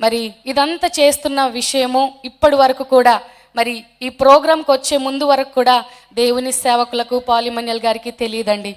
మరి ఇదంతా చేస్తున్న విషయము ఇప్పటి వరకు కూడా మరి ఈ ప్రోగ్రాంకి వచ్చే ముందు వరకు కూడా దేవుని సేవకులకు పాలిమన్యల్ గారికి తెలియదండి.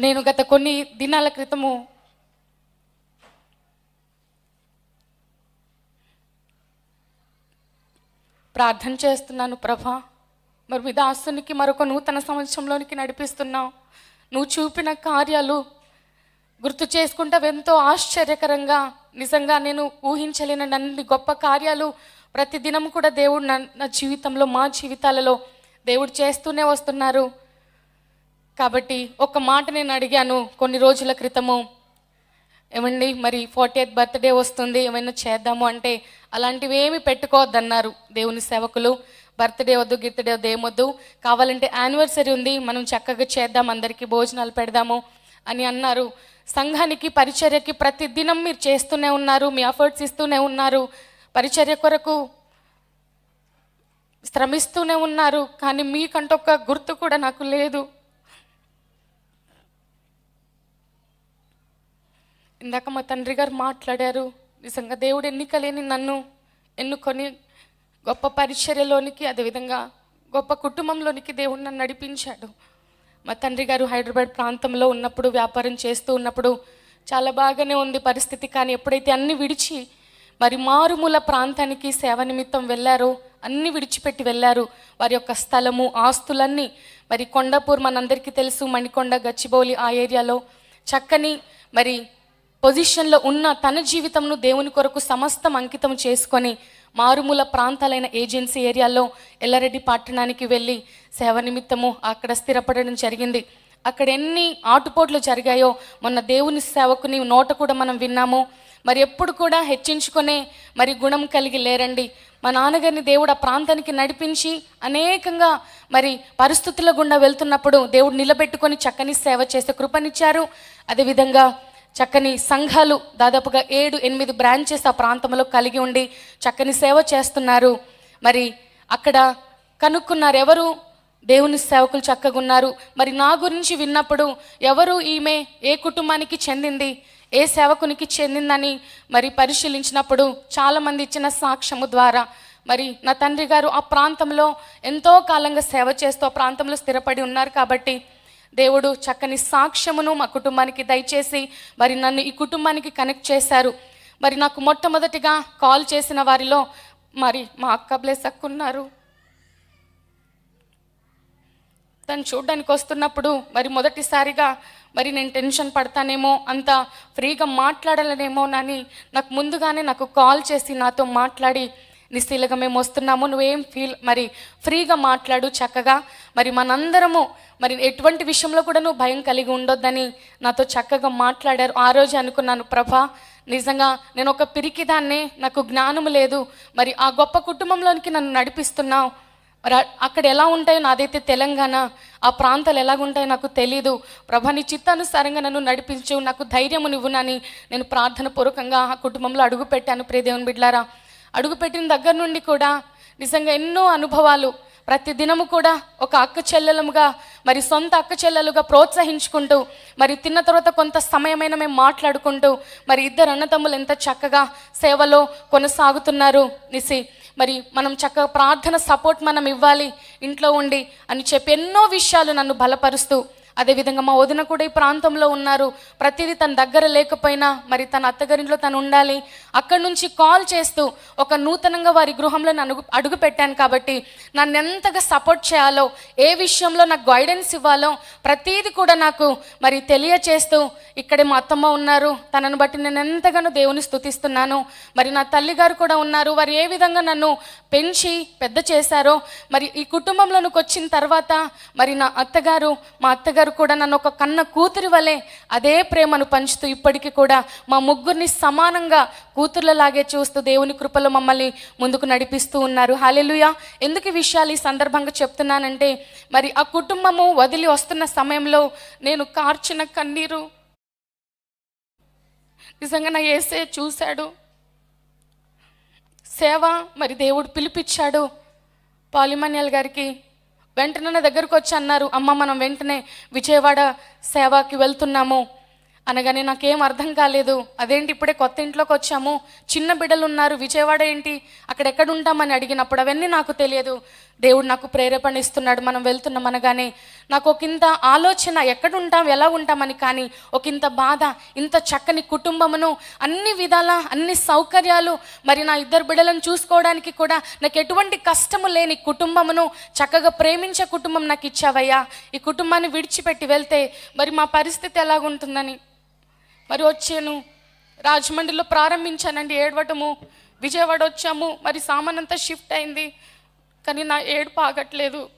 నేను గత కొన్ని దినాల క్రితము ప్రార్థన చేస్తున్నాను ప్రభా. మరి మీ దాసునికి మరొక నూతన సంవత్సరంలోనికి నడిపిస్తున్నావు. నువ్వు చూపిన కార్యాలు గుర్తు చేసుకుంటే ఎంతో ఆశ్చర్యకరంగా నిజంగా నేను ఊహించలేని అన్ని గొప్ప కార్యాలు ప్రతి దినం కూడా దేవుడు నా నా జీవితంలో మా జీవితాలలో దేవుడు చేస్తూనే వస్తున్నారు. కాబట్టి ఒక మాట నేను అడిగాను కొన్ని రోజుల క్రితము. ఏమండి మరి ఫార్టీ ఎయిత్ బర్త్డే వస్తుంది ఏమైనా చేద్దాము అంటే అలాంటివి ఏమి పెట్టుకోవద్దన్నారు దేవుని సేవకులు. బర్త్డే వద్దు గిర్త్డే వద్దు ఏమొద్దు కావాలంటే యానివర్సరీ ఉంది మనం చక్కగా చేద్దాం అందరికీ భోజనాలు పెడదాము అని అన్నారు. సంఘానికి పరిచర్యకి ప్రతి దినం మీరు చేస్తూనే ఉన్నారు మీ ఎఫర్ట్స్ ఇస్తూనే ఉన్నారు పరిచర్య కొరకు శ్రమిస్తూనే ఉన్నారు కానీ మీకంటూ ఒక గుర్తు కూడా నాకు లేదు. ఇందాక మా తండ్రి గారు మాట్లాడారు నిజంగా దేవుడు ఎన్నికలేని నన్ను ఎన్నుకొని గొప్ప పరిచర్యలోనికి అదేవిధంగా గొప్ప కుటుంబంలోనికి దేవుడు నన్ను నడిపించాడు. మా తండ్రి గారు హైదరాబాద్ ప్రాంతంలో ఉన్నప్పుడు వ్యాపారం చేస్తూ ఉన్నప్పుడు చాలా బాగానే ఉంది పరిస్థితి. కానీ ఎప్పుడైతే అన్ని విడిచి మరి మారుమూల ప్రాంతానికి సేవ నిమిత్తం వెళ్ళారో అన్ని విడిచిపెట్టి వెళ్ళారు. వారి యొక్క స్థలము ఆస్తులన్నీ మరి కొండపూర్ మనందరికీ తెలుసు. మణికొండ గచ్చిబౌలి ఆ ఏరియాలో చక్కని మరి పొజిషన్లో ఉన్న తన జీవితంను దేవుని కొరకు సమస్తం అంకితం చేసుకొని మారుమూల ప్రాంతాలైన ఏజెన్సీ ఏరియాలో ఎల్లారెడ్డి పట్టణానికి వెళ్ళి సేవ నిమిత్తము అక్కడ స్థిరపడడం జరిగింది. అక్కడ ఎన్ని ఆటుపోట్లు జరిగాయో మొన్న దేవుని సేవకుని నోట కూడా మనం విన్నాము. మరి ఎప్పుడు కూడా హెచ్చించుకునే మరి గుణం కలిగి లేరండి. మా నాన్నగారిని దేవుడు ఆ ప్రాంతానికి నడిపించి అనేకంగా మరి పరిస్థితుల గుండా వెళ్తున్నప్పుడు దేవుడు నిలబెట్టుకొని చక్కని సేవ చేసే కృపనిచ్చారు. అదేవిధంగా చక్కని సంఘాలు దాదాపుగా ఏడు ఎనిమిది బ్రాంచెస్ ఆ ప్రాంతంలో కలిగి ఉండి చక్కని సేవ చేస్తున్నారు. మరి అక్కడ కనుక్కున్నారు ఎవరు దేవుని సేవకులు చక్కగా ఉన్నారు. మరి నా గురించి విన్నప్పుడు ఎవరు ఈమె? ఏ కుటుంబానికి చెందింది? ఏ సేవకునికి చెందిందని మరి పరిశీలించినప్పుడు చాలామంది ఇచ్చిన సాక్ష్యము ద్వారా మరి నా తండ్రి గారు ఆ ప్రాంతంలో ఎంతో కాలంగా సేవ చేస్తూ ఆ ప్రాంతంలో స్థిరపడి ఉన్నారు కాబట్టి దేవుడు చక్కని సాక్ష్యమును మా కుటుంబానికి దయచేసి మరి నన్ను ఈ కుటుంబానికి కనెక్ట్ చేశారు. మరి నాకు మొట్టమొదటిగా కాల్ చేసిన వారిలో మరి మా అక్క బ్లెస్ అక్క ఉన్నారు. తను చూడడానికి వస్తున్నప్పుడు మరి మొదటిసారిగా మరి నేను టెన్షన్ పడతానేమో అంత ఫ్రీగా మాట్లాడాలనేమో అని నాకు ముందుగానే నాకు కాల్ చేసి నాతో మాట్లాడి నిశ్చీలుగా మేము వస్తున్నాము నువ్వేం ఫీల్ మరి ఫ్రీగా మాట్లాడు చక్కగా. మరి మనందరము మరి ఎటువంటి విషయంలో కూడా నువ్వు భయం కలిగి ఉండొద్దని నాతో చక్కగా మాట్లాడారు. ఆ రోజు అనుకున్నాను ప్రభా నిజంగా నేను ఒక పిరికిదాన్నే నాకు జ్ఞానం లేదు. మరి ఆ గొప్ప కుటుంబంలోనికి నన్ను నడిపిస్తున్నావు. మరి అక్కడ ఎలా ఉంటాయో నాదైతే తెలంగాణ ఆ ప్రాంతాలు ఎలాగుంటాయో నాకు తెలీదు. ప్రభా నీ చిత్తానుసారంగా నన్ను నడిపించు నాకు ధైర్యము నువ్వునని నేను ప్రార్థన పూర్వకంగా ఆ కుటుంబంలో అడుగుపెట్టాను. ప్రియదేవుని బిడ్లారా అడుగుపెట్టిన దగ్గర నుండి కూడా నిజంగా ఎన్నో అనుభవాలు. ప్రతి దినము కూడా ఒక అక్క చెల్లెలముగా మరి సొంత అక్క చెల్లెలుగా ప్రోత్సహించుకుంటూ మరి తిన్న తర్వాత కొంత సమయమైన మేము మాట్లాడుకుంటూ మరి ఇద్దరు అన్నతమ్ములు ఎంత చక్కగా సేవలో కొనసాగుతున్నారు నిసి. మరి మనం చక్కగా ప్రార్థన సపోర్ట్ మనం ఇవ్వాలి ఇంట్లో ఉండి అని చెప్పి ఎన్నో విషయాలు నన్ను బలపరుస్తూ అదేవిధంగా మా వదిన కూడా ఈ ప్రాంతంలో ఉన్నారు. ప్రతిదీ తన దగ్గర లేకపోయినా మరి తన అత్తగారింట్లో తను ఉండాలి. అక్కడి నుంచి కాల్ చేస్తూ ఒక నూతనంగా వారి గృహంలో నన్ను అడుగు పెట్టాను కాబట్టి నన్ను ఎంతగా సపోర్ట్ చేయాలో ఏ విషయంలో నాకు గైడెన్స్ ఇవ్వాలో ప్రతిదీ కూడా నాకు మరి తెలియచేస్తూ ఇక్కడే మా అత్తమ్మ ఉన్నారు. తనను బట్టి నేను ఎంతగానో దేవుని స్థుతిస్తున్నాను. మరి నా తల్లిగారు కూడా ఉన్నారు. వారు ఏ విధంగా నన్ను పెంచి పెద్ద చేశారో మరి ఈ కుటుంబంలోనికి వచ్చిన తర్వాత మరి నా అత్తగారు మా అత్తగారు కూడా నన్ను ఒక కన్న కూతురి వలె అదే ప్రేమను పంచుతూ ఇప్పటికీ కూడా మా ముగ్గురిని సమానంగా కూతుర్లలాగే చూస్తూ దేవుని కృపలో మమ్మల్ని ముందుకు నడిపిస్తూ ఉన్నారు. హాలెలుయా ఎందుకు ఈ విషయాలు ఈ సందర్భంగా చెప్తున్నానంటే మరి ఆ కుటుంబము వదిలి వస్తున్న సమయంలో నేను కార్చిన కన్నీరు. నిజంగా నా ఏసే చూశాడు. సేవ మరి దేవుడు పిలిపించాడు పాలిమన్యాల్ గారికి వెంటనే నా దగ్గరకు వచ్చి అన్నారు అమ్మ మనం వెంటనే విజయవాడ సేవకి వెళ్తున్నాము. అనగానే నాకేం అర్థం కాలేదు. అదేంటి ఇప్పుడే కొత్త ఇంట్లోకి వచ్చాము? చిన్న బిడ్డలు ఉన్నారు విజయవాడ ఏంటి? అక్కడ ఎక్కడ ఉంటామని అడిగినప్పుడు అవన్నీ నాకు తెలియదు. దేవుడు నాకు ప్రేరేపణ ఇస్తున్నాడు. మనం వెళ్తున్నాం. అనగానే నాకు ఒక ఇంత ఆలోచన ఎక్కడ ఉంటాం ఎలా ఉంటామని కానీ ఒక ఇంత బాధ ఇంత చక్కని కుటుంబమును అన్ని విధాల అన్ని సౌకర్యాలు మరి నా ఇద్దరు బిడ్డలను చూసుకోవడానికి కూడా నాకు ఎటువంటి కష్టము లేని కుటుంబమును చక్కగా ప్రేమించే కుటుంబం నాకు ఇచ్చావయ్యా ఈ కుటుంబాన్ని విడిచిపెట్టి వెళ్తే మరి మా పరిస్థితి ఎలాగుంటుందని. మరి వచ్చాను రాజమండ్రిలో ప్రారంభించానండి ఏడవటము. విజయవాడ వచ్చాము మరి సామాన్ అంతా షిఫ్ట్ అయింది. కానీ నా ఏడుపు ఆగట్లేదు.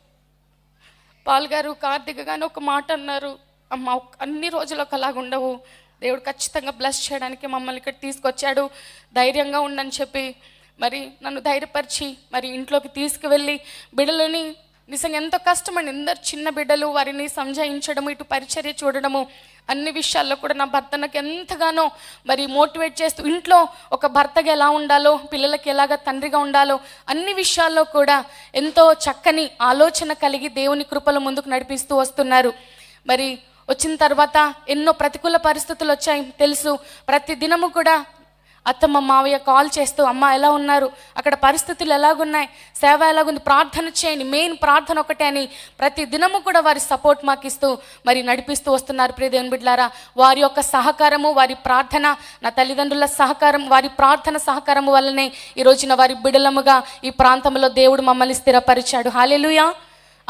పాల్గారు కార్తీక గాని ఒక మాట అన్నారు అమ్మ అన్ని రోజులు ఒకలాగా ఉండవు. దేవుడు ఖచ్చితంగా బ్లెస్ చేయడానికి మమ్మల్ని ఇక్కడ తీసుకొచ్చాడు. ధైర్యంగా ఉండని చెప్పి మరి నన్ను ధైర్యపరిచి మరి ఇంట్లోకి తీసుకువెళ్ళి బిడ్డలని నిజంగా ఎంతో కష్టమండి. ఎందరు చిన్న బిడ్డలు వారిని సంజాయించడము ఇటు పరిచర్య చూడడము అన్ని విషయాల్లో కూడా నా భర్త నాకు ఎంతగానో మరి మోటివేట్ చేస్తూ ఇంట్లో ఒక భర్తగా ఎలా ఉండాలో పిల్లలకి ఎలాగ తండ్రిగా ఉండాలో అన్ని విషయాల్లో కూడా ఎంతో చక్కని ఆలోచన కలిగి దేవుని కృపల ముందుకు నడిపిస్తూ వస్తున్నారు. మరి వచ్చిన తర్వాత ఎన్నో ప్రతికూల పరిస్థితులు వచ్చాయి. తెలుసు ప్రతి దినము కూడా అత్తమ్మ మావయ్య కాల్ చేస్తూ అమ్మ ఎలా ఉన్నారు? అక్కడ పరిస్థితులు ఎలాగున్నాయి? సేవ ఎలాగుంది? ప్రార్థన చేయండి. మెయిన్ ప్రార్థన ఒకటే అని ప్రతి దినము కూడా వారి సపోర్ట్ మాకు ఇస్తూ మరి నడిపిస్తూ వస్తున్నారు ప్రియ దేవుని బిడ్లారా వారి యొక్క సహకారము వారి ప్రార్థన నా తల్లిదండ్రుల సహకారం వారి ప్రార్థన సహకారము వల్లనే ఈ రోజున వారి బిడలముగా ఈ ప్రాంతంలో దేవుడు మమ్మల్ని స్థిరపరిచాడు. హాలెలుయా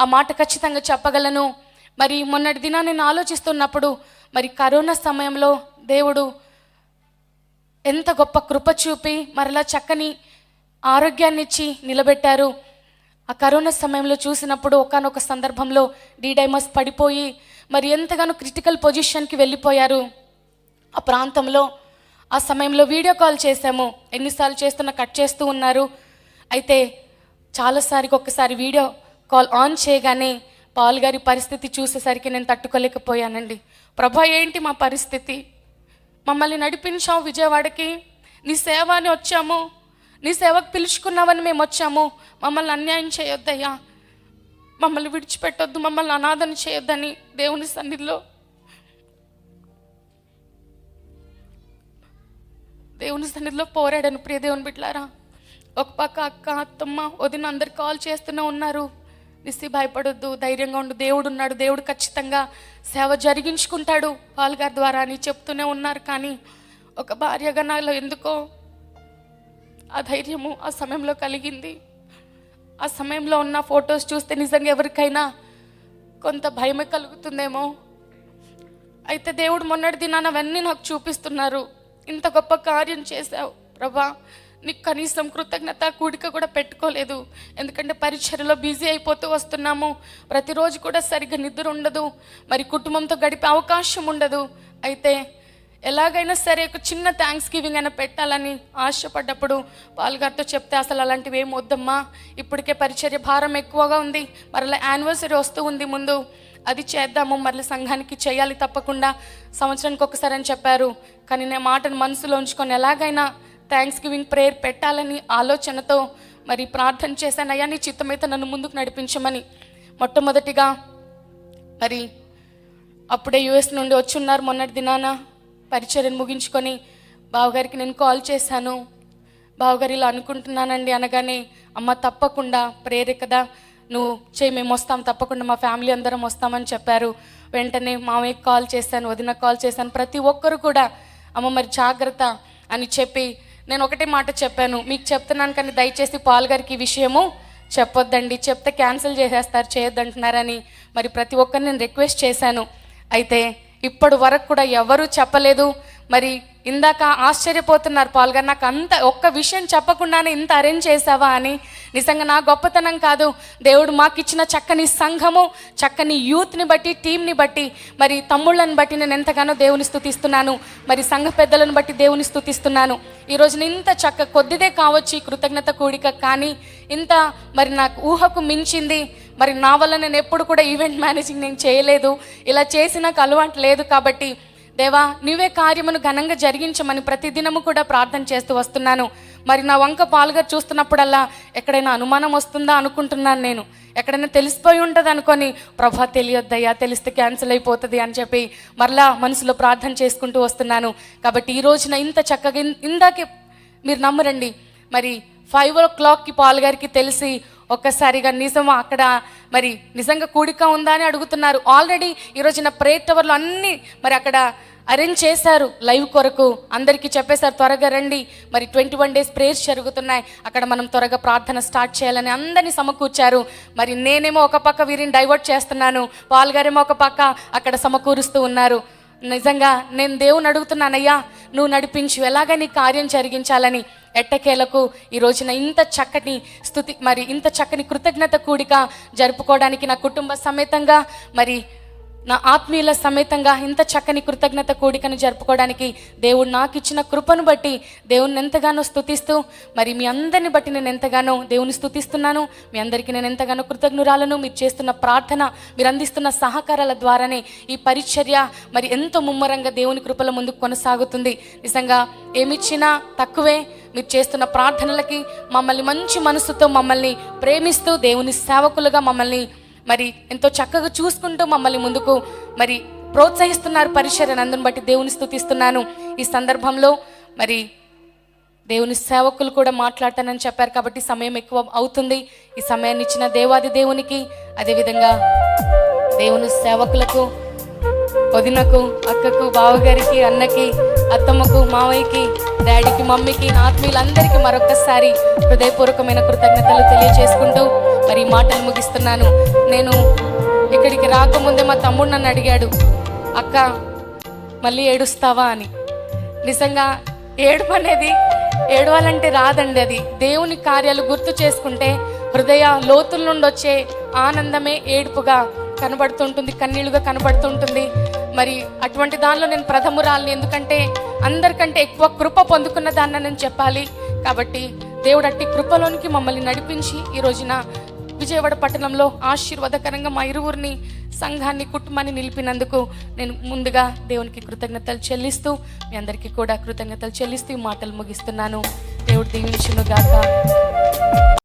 ఆ మాట ఖచ్చితంగా చెప్పగలను. మరి మొన్నటి దినా నేను ఆలోచిస్తున్నప్పుడు మరి కరోనా సమయంలో దేవుడు ఎంత గొప్ప కృప చూపి మరలా చక్కని ఆరోగ్యాన్ని ఇచ్చి నిలబెట్టారు. ఆ కరోనా సమయంలో చూసినప్పుడు ఒకనొక సందర్భంలో డీడైమస్ పడిపోయి మరి ఎంతగానో క్రిటికల్ పొజిషన్కి వెళ్ళిపోయారు. ఆ ప్రాంతంలో ఆ సమయంలో వీడియో కాల్ చేశాము. ఎన్నిసార్లు చేస్తున్నా కట్ చేస్తూ ఉన్నారు. అయితే చాలాసారికి ఒక్కసారి వీడియో కాల్ ఆన్ చేయగానే పాల్ గారి పరిస్థితి చూసేసరికి నేను తట్టుకోలేకపోయానండి. ప్రభా ఏంటి మా పరిస్థితి? మమ్మల్ని నడిపించావు విజయవాడకి. నీ సేవ అని వచ్చాము. నీ సేవకు పిలుచుకున్నావని మేము వచ్చాము. మమ్మల్ని అన్యాయం చేయొద్దయ్యా. మమ్మల్ని విడిచిపెట్టొద్దు. మమ్మల్ని అనాథన చేయొద్దని దేవుని సన్నిధిలో. దేవుని సన్నిధిలో పోరాడాను ప్రియ దేవుని బిడ్లారా ఒక పక్క అక్క అత్తమ్మ వదిన అందరు కాల్ చేస్తూనే ఉన్నారు. నిస్సి భయపడొద్దు ధైర్యంగా ఉండు. దేవుడు ఉన్నాడు. దేవుడు ఖచ్చితంగా సేవ జరిగించుకుంటాడు. పాల్గారి ద్వారా అని చెప్తూనే ఉన్నారు. కానీ ఒక భార్యగా నాలో ఎందుకో ఆ ధైర్యము ఆ సమయంలో కలిగింది. ఆ సమయంలో ఉన్న ఫొటోస్ చూస్తే నిజంగా ఎవరికైనా కొంత భయమే కలుగుతుందేమో. అయితే దేవుడు మొన్నటి దినాన అవన్నీ నాకు చూపిస్తున్నారు. ఇంత గొప్ప కార్యం చేశావు ప్రభా. నీకు కనీసం కృతజ్ఞత కూడిక కూడా పెట్టుకోలేదు. ఎందుకంటే పరిచర్లో బిజీ అయిపోతూ వస్తున్నాము. ప్రతిరోజు కూడా సరిగ్గా నిద్ర ఉండదు. మరి కుటుంబంతో గడిపే అవకాశం ఉండదు. అయితే ఎలాగైనా సరే ఒక చిన్న థ్యాంక్స్ గివింగ్ అయినా పెట్టాలని ఆశపడ్డప్పుడు పాల్గారితో చెప్తే అసలు అలాంటివి ఏం వద్దమ్మా. ఇప్పటికే పరిచర్య భారం ఎక్కువగా ఉంది. మరలా యానివర్సరీ వస్తూ ఉంది ముందు. అది చేద్దాము మరల సంఘానికి చేయాలి తప్పకుండా. సంవత్సరానికి ఒకసారి అని చెప్పారు. కానీ నేను మాటను మనసులో ఉంచుకొని ఎలాగైనా థ్యాంక్స్ గివింగ్ ప్రేయర్ పెట్టాలని ఆలోచనతో మరి ప్రార్థన చేశాను. అయ్యా నీ చిత్తమైతే నన్ను ముందుకు నడిపించమని. మొట్టమొదటిగా మరి అప్పుడే యుఎస్ నుండి వచ్చి ఉన్నారు మొన్నటి దినాన. పరిచర్యను ముగించుకొని బావగారికి నేను కాల్ చేశాను. బావగారు ఇలా అనుకుంటున్నానండి అనగానే అమ్మ తప్పకుండా ప్రేరే కదా. నువ్వు చేయి మేము వస్తాం తప్పకుండా మా ఫ్యామిలీ అందరం వస్తామని చెప్పారు. వెంటనే మామయ్యకి కాల్ చేశాను వదిన కాల్ చేశాను. ప్రతి ఒక్కరు కూడా అమ్మ మరి జాగ్రత్త అని చెప్పి నేను ఒకటే మాట చెప్పాను. మీకు చెప్తున్నాను కానీ దయచేసి పాల్ గారికి ఈ విషయము చెప్పొద్దండి. చెప్తే క్యాన్సిల్ చేసేస్తారు చేయొద్దంటున్నారని మరి ప్రతి ఒక్కరిని నేను రిక్వెస్ట్ చేశాను. అయితే ఇప్పటి వరకు కూడా ఎవరూ చెప్పలేదు. మరి ఇందాక ఆశ్చర్యపోతున్నారు పాల్గా నాకు అంత ఒక్క విషయం చెప్పకుండానే ఇంత అరేంజ్ చేసావా అని. నిజంగా నా గొప్పతనం కాదు. దేవుడు మాకు ఇచ్చిన చక్కని సంఘము చక్కని యూత్ని బట్టి టీంని బట్టి మరి తమ్ముళ్ళని బట్టి నేను ఎంతగానో దేవుని స్థుతిస్తున్నాను. మరి సంఘ పెద్దలను బట్టి దేవుని స్థుతిస్తున్నాను. ఈ రోజున ఇంత చక్క కొద్దిదే కావచ్చు ఈ కృతజ్ఞత కూడిక కానీ ఇంత మరి నాకు ఊహకు మించింది. మరి నా వల్ల నేను ఎప్పుడు కూడా ఈవెంట్ మేనేజింగ్ నేను చేయలేదు. ఇలా చేసి నాకు అలవాటు లేదు కాబట్టి దేవా నీవే కార్యమును ఘనంగా జరిగించమని ప్రతిదినము కూడా ప్రార్థన చేస్తూ వస్తున్నాను. మరి నా వంక పాలుగా చూస్తున్నప్పుడల్లా ఎక్కడైనా అనుమానం వస్తుందా అనుకుంటున్నాను నేను. ఎక్కడైనా తెలిసిపోయి ఉంటుంది అనుకొని ప్రభా తెలియొద్దయ్యా తెలిస్తే క్యాన్సిల్ అయిపోతుంది అని చెప్పి మరలా మనసులో ప్రార్థన చేసుకుంటూ వస్తున్నాను. కాబట్టి ఈ రోజున ఇంత చక్కగా ఇందాకే మీరు నమ్మరండి. మరి ఫైవ్ ఓ క్లాక్కి పాలుగారికి తెలిసి ఒక్కసారిగా నిజమా అక్కడ మరి నిజంగా కూడిక ఉందా అని అడుగుతున్నారు. ఆల్రెడీ ఈరోజు నా ప్రేర్ టవర్లు అన్నీ మరి అక్కడ అరేంజ్ చేశారు. లైవ్ కొరకు అందరికీ చెప్పేశారు. త్వరగా రండి. మరి ట్వంటీ వన్ డేస్ ప్రేయర్స్ జరుగుతున్నాయి. అక్కడ మనం త్వరగా ప్రార్థన స్టార్ట్ చేయాలని అందరినీ సమకూర్చారు. మరి నేనేమో ఒక పక్క వీరిని డైవర్ట్ చేస్తున్నాను. పాల్ గారేమో ఒక పక్క అక్కడ సమకూరుస్తూ ఉన్నారు. నిజంగా నేను దేవుని అడుగుతున్నానయ్యా. నువ్వు నడిపించు. ఎలాగ నీ కార్యం జరిగించాలని ఎట్టకేలకు ఈ రోజున ఇంత చక్కని స్థుతి మరి ఇంత చక్కని కృతజ్ఞత కూడిక జరుపుకోవడానికి నా కుటుంబ సమేతంగా మరి నా ఆత్మీయుల సమేతంగా ఇంత చక్కని కృతజ్ఞత కూడికను జరుపుకోవడానికి దేవుడు నాకు ఇచ్చిన కృపను బట్టి దేవుణ్ణి ఎంతగానో స్థుతిస్తూ మరి మీ అందరిని బట్టి నేను ఎంతగానో దేవుని స్థుతిస్తున్నాను మీ అందరికీ నేను ఎంతగానో కృతజ్ఞురాలను. మీరు చేస్తున్న ప్రార్థన మీరు అందిస్తున్న సహకారాల ద్వారానే ఈ పరిచర్య మరి ఎంతో ముమ్మరంగా దేవుని కృపల ముందుకు కొనసాగుతుంది. నిజంగా ఏమిచ్చినా తక్కువే. మీరు చేస్తున్న ప్రార్థనలకి మమ్మల్ని మంచి మనసుతో మమ్మల్ని ప్రేమిస్తూ దేవుని సేవకులుగా మమ్మల్ని మరి ఎంతో చక్కగా చూసుకుంటూ మమ్మల్ని ముందుకు మరి ప్రోత్సహిస్తున్నారు పరిచర్యను అందుని బట్టి దేవుని స్థుతిస్తున్నాను. ఈ సందర్భంలో మరి దేవుని సేవకులు కూడా మాట్లాడతానని చెప్పారు కాబట్టి సమయం ఎక్కువ అవుతుంది. ఈ సమయాన్ని ఇచ్చిన దేవాది దేవునికి అదేవిధంగా దేవుని సేవకులకు వదినకు అక్కకు బావగారికి అన్నకి అత్తమ్మకు మావయ్యకి డాడీకి మమ్మీకి నా ఆత్మీయులందరికీ మరొకసారి హృదయపూర్వకమైన కృతజ్ఞతలు తెలియజేసుకుంటూ మరి మాటలు ముగిస్తున్నాను. నేను ఇక్కడికి రాకముందే మా తమ్ముడు నన్ను అడిగాడు అక్క మళ్ళీ ఏడుస్తావా? అని. నిజంగా ఏడుపు అనేది ఏడవాలంటే రాదండి అది. దేవుని కార్యాలు గుర్తు చేసుకుంటే హృదయ లోతుల నుండి వచ్చే ఆనందమే ఏడుపుగా కనబడుతుంటుంది కన్నీళ్ళుగా కనబడుతుంటుంది. మరి అటువంటి దానిలో నేను ప్రథమురాలని. ఎందుకంటే అందరికంటే ఎక్కువ కృప పొందుకున్న దాన్ని నేను చెప్పాలి. కాబట్టి దేవుడు అట్టి కృపలోనికి మమ్మల్ని నడిపించి ఈ రోజున విజయవాడ పట్టణంలో ఆశీర్వాదకరంగా మా ఇరువురిని సంఘాన్ని కుటుంబాన్ని నిలిపినందుకు నేను ముందుగా దేవునికి కృతజ్ఞతలు చెల్లిస్తూ మీ అందరికీ కూడా కృతజ్ఞతలు చెల్లిస్తూ ఈ మాటలు ముగిస్తున్నాను. దేవుడు దీవించును గాక